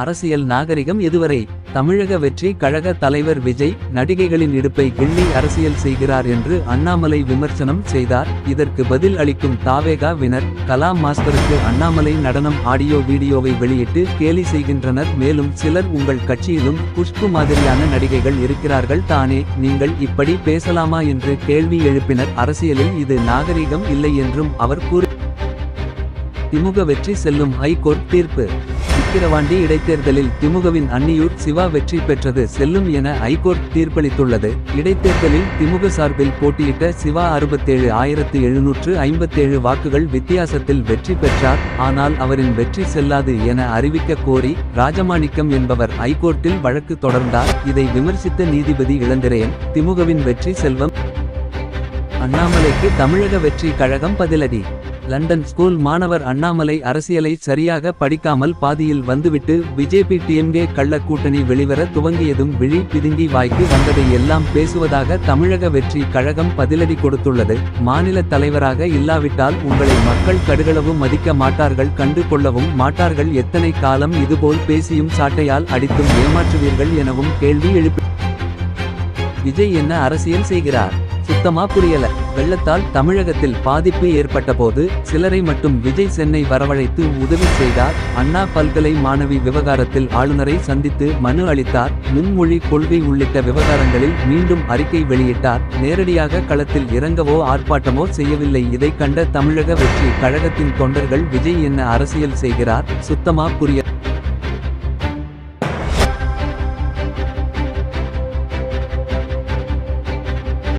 அரசியல் நாகரிகம் எதுவரை? தமிழக வெற்றி கழக தலைவர் விஜய் நடிகைகளின் இடுப்பை கிள்ளி அரசியல் செய்கிறார் என்று அண்ணாமலை விமர்சனம் செய்தார். இதற்கு பதில் அளிக்கும் தாவேகா வினர் கலாம் மாஸ்டருக்கு அண்ணாமலை நடனம் ஆடியோ வீடியோவை வெளியிட்டு கேலி செய்கின்றனர். மேலும் சிலர் உங்கள் கட்சியிலும் குஷ்பு மாதிரியான நடிகைகள் இருக்கிறார்கள் தானே நீங்கள் இப்படி பேசலாமா என்று கேள்வி எழுப்பினர். அரசியலில் இது நாகரிகம் இல்லை என்றும் அவர் கூறி திமுக வெற்றி செல்லும் ஹைகோர்ட் தீர்ப்பு விக்கிரவாண்டி இடைத்தேர்தலில் திமுகவின் அன்னியூர் சிவா வெற்றி பெற்றது செல்லும் என ஐகோர்ட் தீர்ப்பளித்துள்ளது. இடைத்தேர்தலில் திமுக சார்பில் போட்டியிட்ட சிவா அறுபத்தேழு ஆயிரத்து எழுநூற்று ஐம்பத்தேழு வாக்குகள் வித்தியாசத்தில் வெற்றி பெற்றார். ஆனால் அவரின் வெற்றி செல்லாது என அறிவிக்க கோரி ராஜமாணிக்கம் என்பவர் ஐகோர்ட்டில் வழக்கு தொடர்ந்தார். இதை விமர்சித்த நீதிபதி இளந்திரையன் திமுகவின் வெற்றி செல்வம் அண்ணாமலைக்கு தமிழக வெற்றி கழகம் பதிலடி. லண்டன் ஸ்கூல் மாணவர் அண்ணாமலை அரசியலை சரியாக படிக்காமல் பாதியில் வந்துவிட்டு பிஜேபி டிஎம்கே கள்ள கூட்டணி வெளிவர துவங்கியதும் விழி பிதுங்கி வாய்க்கு வந்ததை எல்லாம் பேசுவதாக தமிழக வெற்றி கழகம் பதிலடி கொடுத்துள்ளது. மாநில தலைவராக இல்லாவிட்டால் உங்களை மக்கள் கடுகளவு மதிக்க மாட்டார்கள் கண்டு கொள்ளவும் மாட்டார்கள். எத்தனை காலம் இதுபோல் பேசியும் சாட்டையால் அடித்தும் ஏமாற்றுவீர்கள் எனவும் கேள்வி எழுப்பி விஜய் என்ன அரசியல் செய்கிறார்? சுத்தமா புரியல. வெள்ளத்தால் தமிழகத்தில் பாதிப்பு ஏற்பட்டபோது சிலரை மட்டும் விஜய் சென்னை வரவழைத்து உதவி செய்தார். அண்ணா பல்கலை மாணவி விவகாரத்தில் ஆளுநரை சந்தித்து மனு அளித்தார். முன்மொழி கொள்கை உள்ளிட்ட விவகாரங்களில் மீண்டும் அறிக்கை வெளியிட்டார். நேரடியாக களத்தில் இறங்கவோ ஆர்ப்பாட்டமோ செய்யவில்லை. இதை கண்ட தமிழக வெற்றி கழகத்தின் தொண்டர்கள் விஜய் என்ன அரசியல் செய்கிறார்? சுத்தமா புரிய